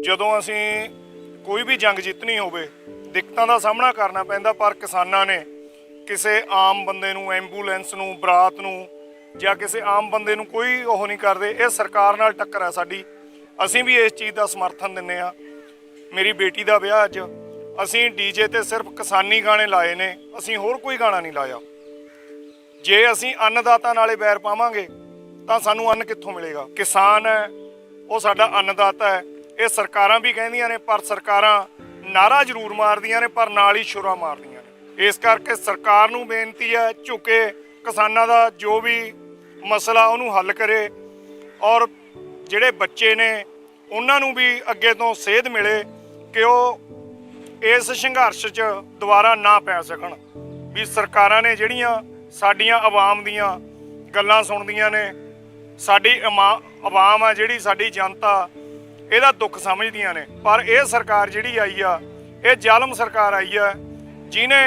ਜਦੋਂ ਅਸੀਂ ਕੋਈ ਵੀ ਜੰਗ ਜਿੱਤਣੀ ਹੋਵੇ, ਦਿੱਕਤਾਂ ਦਾ ਸਾਹਮਣਾ ਕਰਨਾ ਪੈਂਦਾ, ਪਰ ਕਿਸਾਨਾਂ ਨੇ ਕਿਸੇ ਆਮ ਬੰਦੇ ਨੂੰ, ਐਂਬੂਲੈਂਸ ਨੂੰ, ਬਰਾਤ ਨੂੰ ਜਾਂ ਕਿਸੇ ਆਮ ਬੰਦੇ ਨੂੰ ਕੋਈ ਉਹ ਨਹੀਂ ਕਰਦੇ। ਇਹ ਸਰਕਾਰ ਨਾਲ ਟੱਕਰ ਹੈ ਸਾਡੀ। ਅਸੀਂ ਵੀ ਇਸ ਚੀਜ਼ ਦਾ ਸਮਰਥਨ ਦਿੰਨੇ ਆ ਮੇਰੀ ਬੇਟੀ ਦਾ ਵਿਆਹ ਅੱਜ। ਅਸੀਂ ਡੀਜੇ ਤੇ ਸਿਰਫ ਕਿਸਾਨੀ ਗਾਣੇ ਲਾਏ ਨੇ। ਅਸੀਂ ਹੋਰ ਕੋਈ ਗਾਣਾ ਨਹੀਂ ਲਾਇਆ। ਜੇ ਅਸੀਂ ਅੰਨਦਾਤਾ ਨਾਲੇ ਬੈਰ ਪਾਵਾਂਗੇ, ਤਾਂ ਸਾਨੂੰ ਅੰਨ ਕਿੱਥੋਂ ਮਿਲੇਗਾ? ਕਿਸਾਨ ਹੈ, ਉਹ ਸਾਡਾ ਅੰਨਦਾਤਾ ਹੈ। ਇਹ ਸਰਕਾਰਾਂ ਵੀ ਕਹਿੰਦੀਆਂ ਨੇ, ਪਰ ਸਰਕਾਰਾਂ ਨਾਰਾ ਜ਼ਰੂਰ ਮਾਰਦੀਆਂ ਨੇ, ਪਰ ਨਾਲ ਹੀ ਛੁਰਾ ਮਾਰਦੀਆਂ ਨੇ। ਇਸ ਕਰਕੇ ਸਰਕਾਰ ਨੂੰ ਬੇਨਤੀ ਹੈ, ਝੁਕੇ ਕਿਸਾਨਾਂ ਦਾ ਜੋ ਵੀ ਮਸਲਾ ਉਹਨੂੰ ਹੱਲ ਕਰੇ ਔਰ ਜਿਹੜੇ ਬੱਚੇ ਨੇ, ਉਹਨਾਂ ਨੂੰ ਵੀ ਅੱਗੇ ਤੋਂ ਸੇਧ ਮਿਲੇ ਕਿ ਉਹ ਇਸ ਸੰਘਰਸ਼ 'ਚ ਦੁਬਾਰਾ ਨਾ ਪੈ ਸਕਣ। ਵੀ ਸਰਕਾਰਾਂ ਨੇ ਜਿਹੜੀਆਂ ਸਾਡੀਆਂ ਆਵਾਮ ਦੀਆਂ ਗੱਲਾਂ ਸੁਣਦੀਆਂ ਨੇ, ਸਾਡੀ ਅਮਾ- ਆਵਾਮ ਆ ਜਿਹੜੀ ਸਾਡੀ ਜਨਤਾ ਇਹਦਾ ਦੁੱਖ ਸਮਝਦੀਆਂ ਨੇ ਪਰ ਇਹ ਸਰਕਾਰ ਜਿਹੜੀ ਆਈ ਆ, ਇਹ ਜ਼ਾਲਮ ਸਰਕਾਰ ਆਈ ਆ, ਜਿਨੇ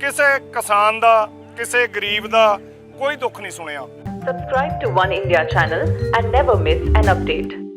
ਕਿਸੇ ਕਿਸਾਨ ਦਾ, ਕਿਸੇ ਗਰੀਬ ਦਾ ਕੋਈ ਦੁੱਖ ਨਹੀਂ ਸੁਣਿਆ Subscribe to One India channel and never miss an update.